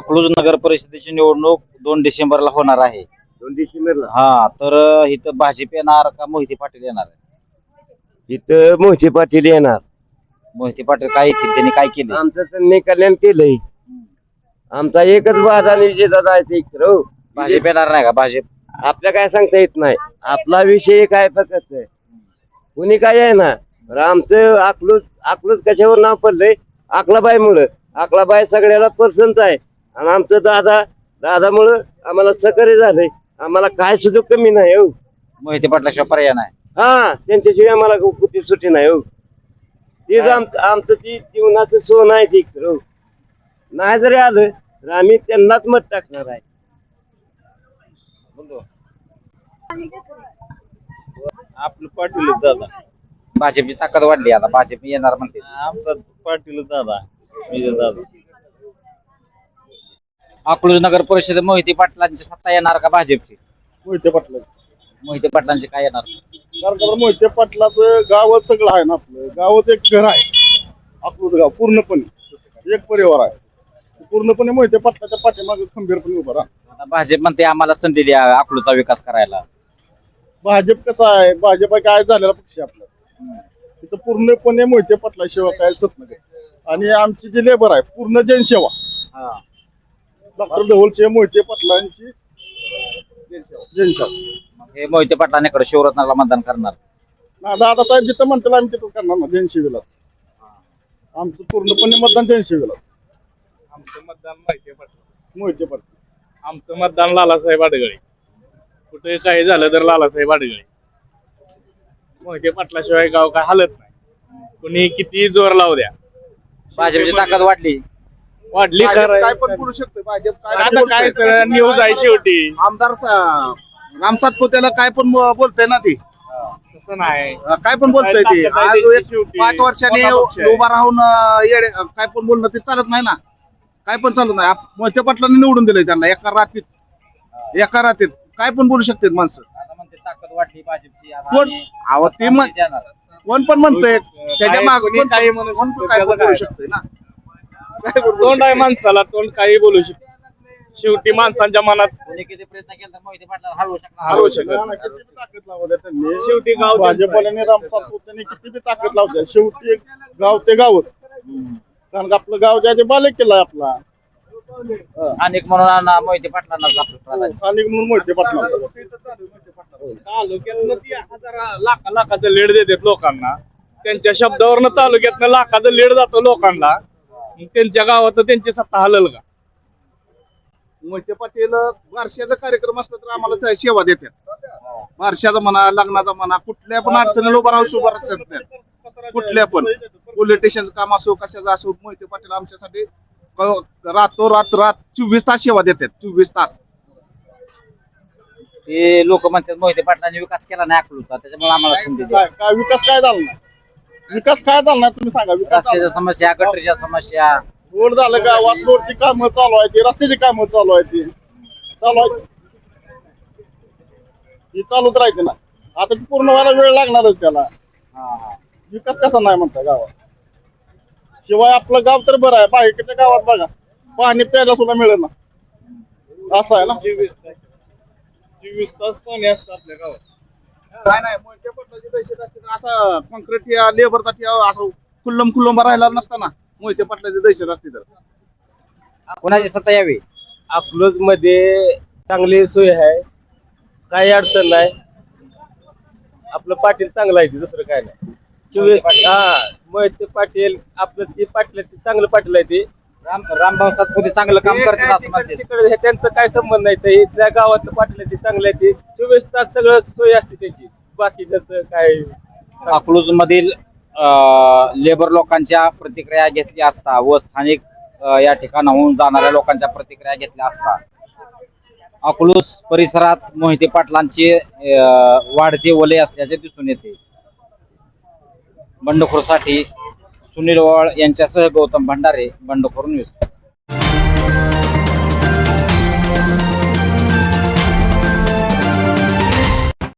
अकलूज नगर परिषदेची निवडणूक दोन डिसेंबरला होणार आहे. दोन डिसेंबरला? हा तर इथं भाजप येणार का मोहिते पाटील येणार? इथं मोहिते पाटील येणार. मोहिते पाटील काय येतील त्यांनी काय केले आमचं त्यांनी कल्याण केलंय. आमचा एकच वादा विजेता जायचं हो. भाजप येणार नाही का? भाजप? आपल्या काय सांगता येत नाही. आपला विषय काय फक्त? कुणी काय आहे ना आमचं अकलूज अकलूज कशावर नाव पडलंय? अकलाबाईमुळं. अकलाबाई सगळ्याला पसंत आहे. आणि आमचं दादा दादामुळं आम्हाला सहकार्य झालंय. आम्हाला काय सुद्धा कमी नाही हो. मोहिते पाटलाशिवाय पर्याय नाही. हा त्यांच्याशिवाय आम्हाला कुठे सुट्टी नाही हो. तेच आमचं आमचं ती जीवनाचं सोन आहे ते हो. नाही जरी आलं तर आम्ही त्यांनाच मत टाकणार आहे. आपलं पाटील दादा. भाजपची ताकद वाढली आता. भाजप येणार म्हणते. आमचा पाटील दादा. विजय दादा. अकलूज नगर परिषद मोहिते पाटलांची सत्ता येणार का भाजपची? मोहिते पाटला मोहिते पाटलांची काय येणार? कारण का बरं मोहिते पाटलाचं गावच सगळं आहे ना आपलं. गावच एक घर आहे. आपलं गाव पूर्णपणे. एक परिवार आहे. पूर्णपणे मोहिते पाटलाच्या पाठीमागे खंबीरपणे उभा राहा आता भाजप म्हणते आम्हाला संधी द्या अकलूजचा विकास करायला. भाजप कसं आहे? भाजप काय झालेला पक्ष आहे आपला. तिथं पूर्णपणे मोहिते पाटलाशिवाय काय स्वप्न नाही. आणि आमची जी लेबर आहे पूर्ण जनसेवा. हा. डॉक्टर मोहिते पाटलांची जनसेवा मग हे मोहिते पाटलांकडे शिवरत्नाला मतदान करणार. ना दादासाहेब जिथं म्हणतील आम्ही तिथं करणार ना जनसेवेलाच आमचं पूर्णपणे मतदान जनसेवेलाच आमचं मतदान माहिती पाटील मोहिते पाटील. आमचं मतदान लालासाहेब आडगळे. कुठे काही झालं तर लालासाहेब आडगळे. मोहिते पाटलाशिवाय गाव काय हालत नाही. कुणी किती जोर लावू द्या. भाजपची ताकद वाढली. वाढली भाजप काय पण करू शकते भाजप काय पण आता बोलतंय. काय तर न्यूज आहे शेवटी. आमदार सा- राम सातपुतेला काय पण ब- बोलतंय ना ते. तसं नाही. काय पण बोलतंय ते. ताकद आहे आज त्यांची एक शेवटी. पाच वर्षांनी मोठा पक्ष आहे. उभा राहून अं, येडे- काय पण बोलणं ते चालत नाही ना. काय पण चालत नाही. आप- मोहिते पाटलांनी निवडून दिलंय त्यांना एका रात्रीत एका रात्रीत काय पण बोलू शकतात माणसं. आता म्हणते ताकद वाढली भाजपची आता कोण? आणि अहो ते म्हण-. कोण पण म्हणतंय. त्याच्या काय- मागे कोणी कोण काही म्हणू कोण शकतं, पण काय पण त्याचं बोलू काय? शकतोय ना. तोंड आहे. माणसाला तोंड काही बोलू शकतो शेवटी माणसांच्या मनात कोणी किती प्रयत्न केला तर मोहिते पाटला शकणार. शकत किती बी ताकद त्यांनी. शेवटी गाव सातपुतेने किती बी ताकद शेवटी एक गाव ते गावच. कारण का आपलं गाव ज्या बालेक केलाय आपला. अनेक म्हणून अण्णा मोहिते आपलं प्राधान्य. आणि म्हणून मोहिते पाटला तालुक्यातनं ती हजार लाखा लाखाचं लीड देतात लोकांना. त्यांच्या शब्दावरनं तालुक्यातनं लाखाचं लीड जातं लोकांना. त्यांच्या गावात त्यांची सत्ता हलल का? मोहिते पाटील बारशाचा कार्यक्रम असला तर आम्हाला त्या सेवा देतात. बारशाचा म्हणा लग्नाचा म्हणा कुठल्या पण अडचणीला उभा राहू उभा राहतात कुठल्या पण. पोलीस स्टेशनचं काम असो कशाचं असो मोहिते पाटील आमच्यासाठी रातो रात रात चोवीस तास सेवा देतात. चोवीस तास. ते लोक म्हणतात मोहिते पाटलांनी विकास केला नाही अकलूजचा त्याच्यामुळे आम्हाला काय विकास काय झाला नाही? विकास काय झाला नाही तुम्ही सांगा विकास रस्त्याच्या समस्या गटरीच्या समस्या. रोड झालं गावात रोडची कामं चालू आहे ती रस्त्याची कामं चालू आहे ती चालू आहे ती चालूच राहते ना. आता ती पूर्ण व्हायला वेळ लागणारच त्याला. हा, हा. विकास कसा नाही म्हणता गावात? शिवाय आपलं गाव तर बरं आहे बाहेरच्या गावात बघा. पाणी प्यायला सुद्धा मिळेल ना असं आहे ना? चोवीस तास चोवीस तास पाणी असतं आपल्या गावात. नाही नाही मोहिते पाटलाची असते तर असं कॉन्क्रीट या लेबरसाठी असं खुल्लम खुल्लम राहिला नसताना मोहिते पाटलाची दहशत असते तर कोणाची सत्ता यावी? अकलूजमध्ये चांगली सोय आहे. काही अडचण नाही. आपलं पाटील चांगलं आहे ते, दुसरं काय नाही. चोवीस हा मोहिते पाटील आपलं ते पाटील ते चांगलं पाटील आहे ते. राम रामभाऊ सातपुते चांगलं काम करतात असं म्हणते तिकडे हे त्यांचं काय संबंध नाही ते इथल्या गावातलं पाटील ते चांगलं आहे. ते चोवीस तास सगळं सोय असते त्याची. बाकी त्याचं काय अकलूज मधील लेबर लोकांच्या प्रतिक्रिया घेतल्या असता व स्थानिक अ, या ठिकाणाहून जाणाऱ्या लोकांच्या प्रतिक्रिया घेतल्या असता. अकलूज परिसरात मोहिते पाटलांचे अ, वाढते वलय असल्याचे दिसून येते. बंडखोरसाठी सुनील वाळ यांच्यासह गौतम भंडारे बंडखोर न्यूज.